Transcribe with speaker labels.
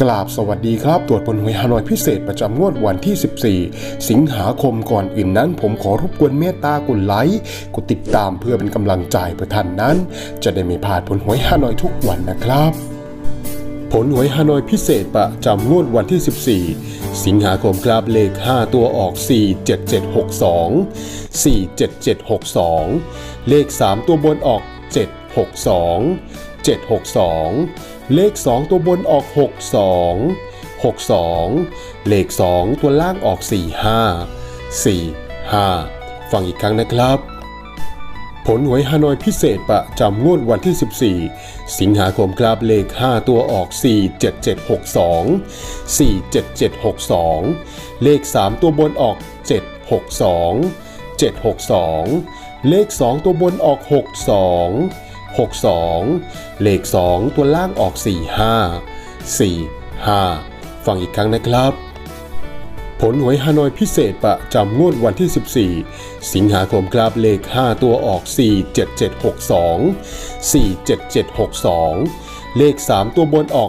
Speaker 1: กราบสวัสดีครับ ตรวจผลหวยฮานอยพิเศษประจำงวดวันที่ 14 สิงหาคมก่อนอื่นนั้น ผมขอรบกวนเมตตากดไลค์กดติดตามเพื่อเป็นกำลังใจเพื่อท่านนั้น จะได้ไม่พลาดผลหวยฮานอยทุกวันนะครับ ผลหวยฮานอยพิเศษประจำงวดวันที่ 14 สิงหาคมครับเลข 5 ตัวออก 47762 47762 เลข 3 ตัวบนออก 7 62 762 เลข 2 ตัวบนออก 62 62 เลข 2 ตัวล่างออก 45 45 ฟังอีกครั้งนะครับ ผลหวยฮานอยพิเศษประจำงวดวันที่ 14 สิงหาคมครับเลข 5 ตัวออก 47762 47762 เลข 3 ตัวบนออก 762 762 เลข 2 ตัวบนออก 62 62 เลข 2 ตัวล่างออก 45 45 ฟังอีกครั้งนะครับ ผลหวยฮานอยพิเศษประจำงวดวันที่ 14 สิงหาคมครับเลข 5 ตัวออก 47762 47762 เลข 3 ตัวบนออก